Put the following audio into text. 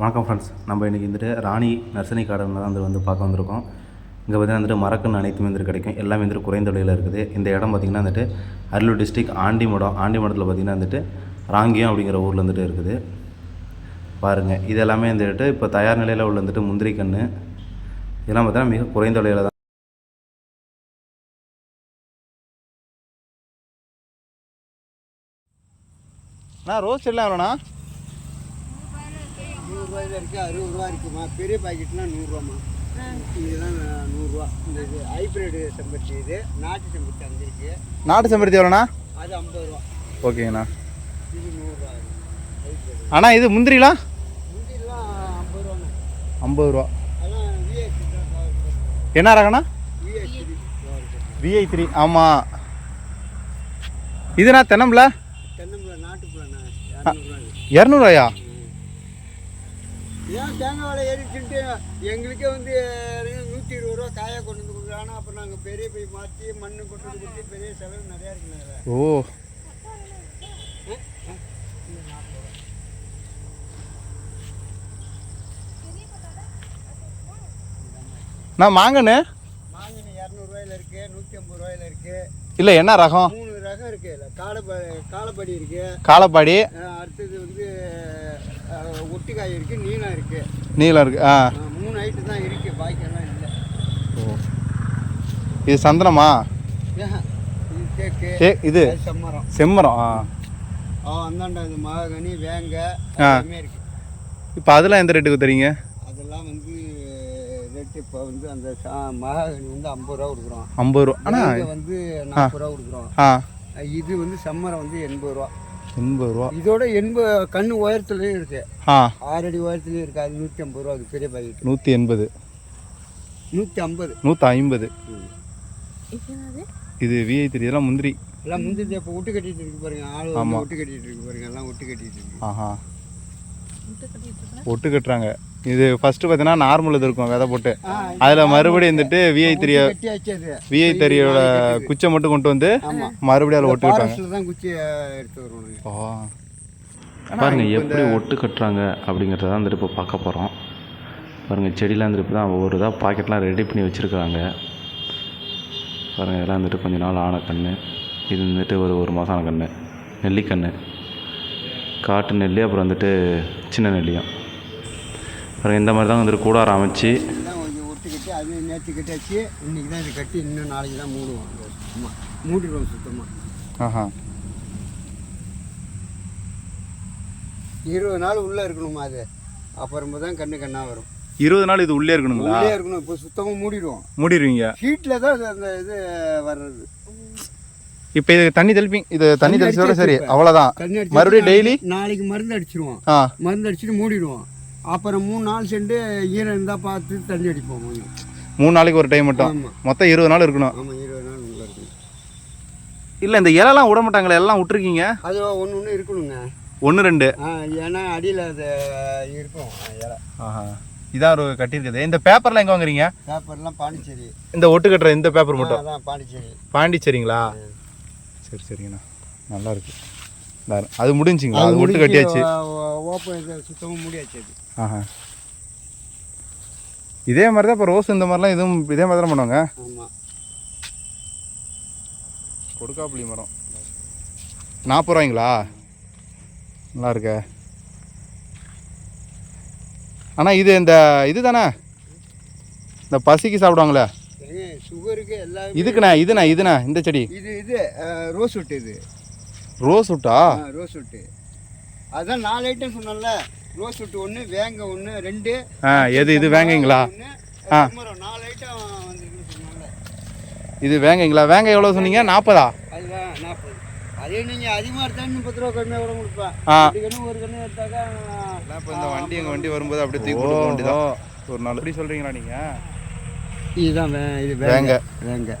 வணக்கம் ஃப்ரெண்ட்ஸ் நம்ம இன்றைக்கி வந்துட்டு ராணி நர்சரி கார்டன் தான் வந்து வந்து பார்க்க வந்திருக்கோம். இங்கே பார்த்தீங்கன்னா வந்துட்டு மரக்கன்று அனைத்துமே வந்துட்டு கிடைக்கும். எல்லாமே வந்துட்டு குறைந்த விலையில் இருக்குது. இந்த இடம் பார்த்திங்கன்னா வந்துட்டு அரியலூர் டிஸ்ட்ரிக் ஆண்டிமடம் ஆண்டிமடத்தில் பார்த்திங்கன்னா வந்துட்டு ராங்கியம் அப்படிங்கிற ஊரில் வந்துட்டு இருக்குது. பாருங்கள் இது எல்லாமே வந்துட்டு இப்போ தயார் நிலையில் உள்ள வந்துட்டு முந்திரி கன்று. இதெல்லாம் பார்த்தீங்கன்னா மிக குறைந்த விலையில் தான். அண்ணா ரோஸ் எல்லாம் எவ்வளோண்ணா? நூறுரூவாயில் இருக்குது அறுபது ரூபா இருக்குமா? பெரிய பாக்கெட்னா நூறுரூவாம்மா. இதெல்லாம் நூறுரூவா. இந்த இது ஹைப்ரிட் செம்பருத்தி இது நாட்டு செம்பருத்தி அங்கே இருக்குது நாட்டு செம்பருத்தி எவ்வளோண்ணா? அது ஐம்பது ரூபா. ஓகேங்கண்ணா. இது நூறுரூவா. அண்ணா இது முந்திரிலாம் முந்திரிலாம் ஐம்பது ரூபாண்ணா. ஐம்பது ரூபா. என்ன ரகண்ணா விஐ த்ரீ ஆமாம் இதுண்ணா தென்னம்பில் தென்னம்பிள்ளை நாட்டுப்புலண்ணா இரநூறுவா இரநூறுவாயா? ஏன் தேங்காய் விலை ஏறிச்சுட்டு எங்களுக்கே வந்து நூற்றி இருபது ரூபா காயாக கொண்டு வந்து கொடுக்குறாங்க. அப்புறம் நாங்கள் பெரிய போய் மாற்றி மண் கொண்டு வந்து கொடுத்து பெரிய செலவு நிறையா இதில். ஓ. நான் மாங்கண்ணு மாங்கனி இரநூறுவாயில் இருக்குது நூற்றி ஐம்பது ரூபாயில் இருக்குது இல்லை என்ன ரகம்? மூணு ரகம் இருக்கு இல்ல காலப்ப காலப்படி இருக்கு. காலப்பாடி அடுத்தது வந்து அஹ், ஒட்டுக்காய் இருக்கு நீளம் இருக்கு. நீலம் இருக்கு ஆ. மூணு ஐட்டம் தான் இருக்கு பாக்கியெல்லாம் இல்லை. ஓ. இது சந்தனமா? இது செம்மரம். செம்மரம் ஆ. அந்தாண்ட இது மகாகனி வேங்க. எல்லாமே இருக்கு. இப்போ அதெல்லாம் எந்த ரேட்டுக்கு தரீங்க? அதெல்லாம் வந்து ரேட்டு இப்போ வந்து அந்த மகாகனி வந்து ஐம்பது ரூபா கொடுக்குறோம். ஐம்பது ரூபா. வேங்க வந்து நாற்பது ரூபா கொடுக்குறோம். இது வந்து செம்மரம் வந்து எண்பது ரூபா. எண்பது ரூபா. இதோட எண்பது கண்ணு உயரத்துலேயும் இருக்கு. ஆ. ஆறு அடி உயரத்துலேயும் இருக்கு. அது நூற்றி ஐம்பது ரூபா அது பெரிய பாக்கெட் நூற்றி எண்பது நூற்றி ஐம்பது நூற்றி ஐம்பது இது விஐ த்ரீ இதெல்லாம் முந்திரி. எல்லாம் முந்திரி இப்போ ஒட்டு கட்டிட்டு இருக்கு பாருங்க. ஆள் வந்து ஆமா. ஒட்டு கட்டிட்டு இருக்கு பாருங்க. எல்லாம் ஒட்டு கட்டிட்டு இருக்கு. ஆஹா. ஒட்டு கட்டுறாங்க. இது ஃபர்ஸ்ட் பார்த்தீங்கன்னா நார்மல் இது இருக்கும் விதை போட்டு. அதில் மறுபடியும் வந்துட்டு விஐ த்ரீ ஒட்டு கட்டியாச்சு அது விஐ த்ரீயோட குச்சை மட்டும் கொண்டு வந்து மறுபடியும் அதில் ஒட்டு கட்டாங்க ஃபாரஸ்ட்ல தான் குச்சி எடுத்து வருவாங்க. ஓ. பாருங்க எப்படி ஒட்டு கட்டுறாங்க அப்படிங்கிறத தான் வந்துட்டு இப்போ பார்க்க போகிறோம் பாருங்கள் செடிலாம் வந்துட்டு இப்போ தான் ஒவ்வொரு இதாக பாக்கெட்லாம் ரெடி பண்ணி வச்சுருக்காங்க. பாருங்கள் இதெல்லாம் வந்துட்டு கொஞ்ச நாள் ஆன கன்று இது வந்துட்டு ஒரு ஒரு மாதம் ஆன கன்று நெல்லிக்கன்று காட்டு நெல்லி அப்புறம் வந்துட்டு சின்ன நெல்லியும். பாருங்கள் இந்த மாதிரி தான் வந்துட்டு கூடாரம் அமைச்சு. தான் கொஞ்சம் ஒட்டு கட்டி அது நேற்று கட்டியாச்சு இன்னைக்கு தான் இது கட்டி இன்னும் நாளைக்கு தான் மூடுவோம். ஆமா மூடிடுவோம் சுத்தமா. ஆஹா. இருபது நாள் உள்ள இருக்கணுமா அது? அப்புறமா தான் கண்ணு கண்ணா வரும். இருபது நாள் இது உள்ளே இருக்கணுங்களா? உள்ளே இருக்கணும். இப்போ சுத்தமா மூடிடுவோம். மூடிடுவீங்க? ஹீட்டில் தான் அந்த இது வர்றது. இப்போ இது தண்ணி தெளிப்பீங்க இது தண்ணி தெளிச்சதோட சரி. அவ்வளோதான் அடிச்சு மறுபடியும் டெய்லி? நாளைக்கு மருந்து அடிச்சிருவோம். மருந்து அடிச்சுட்டு மூடிடுவோம். அப்புறம் மூணு நாள் சென்று ஈரம் இருந்தால் பார்த்து தண்ணி அடிப்போம் கொஞ்சம். மூணு நாளைக்கு ஒரு டைம் மட்டும். மொத்தம் இருபது நாள் இருக்கணும். ஆமாம் இருபது நாள் உள்ள இருக்கும் இல்லை இந்த இலைலாம் விட மாட்டாங்களே எல்லாம் விட்டுருக்கீங்க? அது ஒன்று ஒன்று இருக்கணுங்க. ஒன்று ரெண்டு. ஏன்னா அடியில் அது இருக்கும் இலை. ஆஹா. இதான் ஒரு கட்டியிருக்குது. இந்த பேப்பர்லாம் எங்கே வாங்குறீங்க? பேப்பர்லாம் பாண்டிச்சேரி. இந்த ஒட்டு கட்டுற இந்த பேப்பர் மட்டும்? பாண்டிச்சேரி. பாண்டிச்சேரிங்களா? சரி சரிங்கண்ணா. நல்லா இருக்கு நல்லா இருக்கு. அது முடிஞ்சுங்களா? அது ஒட்டு கட்டியாச்சு. ஓப்பன் சுத்தமாக மூடியாச்சு அது. ஆஹா. இதே மாதிரி தான் இப்போ ரோஸ் இந்த மாதிரிலாம் இதுவும் இதே மாதிரி தான் பண்ணுவாங்க. ஆமாம் கொடுக்காப்புளி மரம். நாற்பது ரூபாய்ங்களா? நல்லா இருக்கே. ஆனால் இது இந்த இது தானே இந்த பசிக்கு சாப்பிடுவாங்களே? சுகருக்கு எல்லாம் இதுக்குண்ணே இதுண்ணே இதுண்ணே இந்த செடி. இது இது ரோஸ் விட்டு இது. ரோஸ் விட்டா ஆ, ரோஸ் விட்டு அதான் நாலு ஐட்டம் சொன்னேன்ல. ரோஸ் விட்டு ஒன்று வேங்க ஒன்று ரெண்டு. ஆ எது இது வேங்கைங்களா? ஆ. நாலு ஐட்டம் வந்துருக்குன்னு சொன்னால இது வேங்கைங்களா? வேங்க எவ்வளோ சொன்னீங்க? நாற்பதா? அதுதான் நாற்பது. அதே நீங்கள் அதிகமாக எடுத்தாலும் முப்பது ரூபா கம்மியாக கூட கொடுப்பேன் ஆ. ஒரு கண்ணு ஒரு கண்ணு எடுத்தாக்கா இப்போ இந்த வண்டி எங்கள் வண்டி வரும்போது அப்படியே தூக்கி கொடுக்க வேண்டியதான் ஒரு நாள். எப்படி சொல்கிறீங்களா நீங்கள் இதுதான் வே- இது வேங்க. வேங்க.